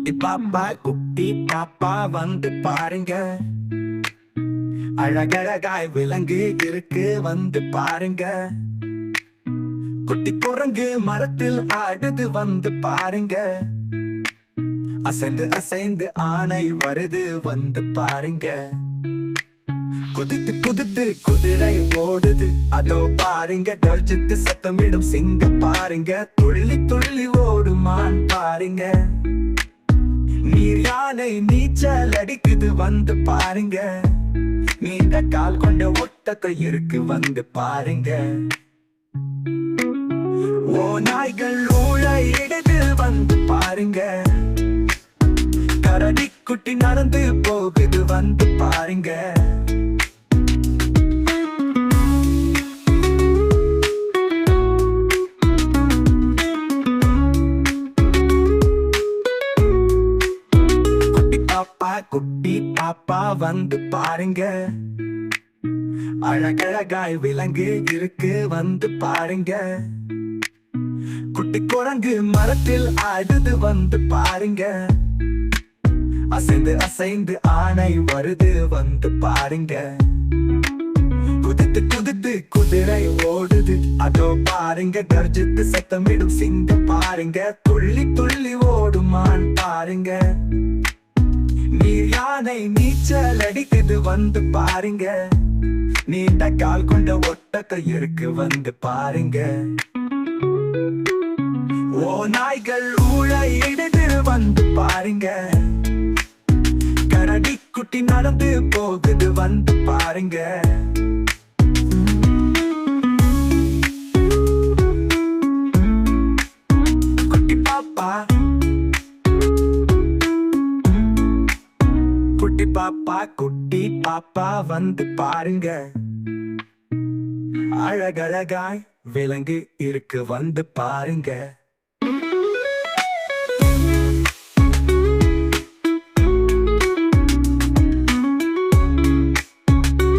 குட்டி பாப்பா குட்டி பாப்பா வந்து பாருங்க. அழகழகாய் விலங்கு இருக்கு வந்து பாருங்க. குட்டி குரங்கு மரத்தில் ஆடுது வந்து பாருங்க. அசைந்து அசைந்து ஆணை வருது வந்து பாருங்க. குதித்து குதித்து குதிரை ஓடுது அதோ பாருங்க. கர்ஜித்து சத்தமிடும் சிங்க பாருங்க. துள்ளி துள்ளி ஓடுமான் பாருங்க. யானை நீச்சல் அடிக்குது வந்து பாருங்க. நீண்ட கால் கொண்ட ஒட்டத்தை இருக்கு வந்து பாருங்க. ஓ நாய்கள் ஊழ இடது வந்து பாருங்க. கரடி குட்டி நடந்து போகுது வந்து பாருங்க. குட்டி பாப்பா வந்து பாருங்க. அழகழகாய் விலங்கு இருக்கு வந்து பாருங்க. குட்டி குரங்கு மரத்தில் அழுது வந்து பாருங்க. அசைந்து அசைந்து ஆணை வருது வந்து பாருங்க. குதித்து குதித்து குதிரை ஓடுது அதோ பாருங்க. கர்ஜித்து சத்தமிடும் சிங்க பாருங்க. துள்ளி துள்ளி ஓடுமான் பாருங்க. நீ யானை நீச்சல் அடிக்குது வந்து பாருங்க. நீண்ட கால் கொண்ட ஒட்டத்தை இருக்கு வந்து பாருங்க. ஓ நாய்கள் ஊழையிடுது வந்து பாருங்க. பாப்பா குட்டி பாப்பா வந்து பாருங்க. அழகழகாய் விலங்கு இருக்கு வந்து பாருங்க.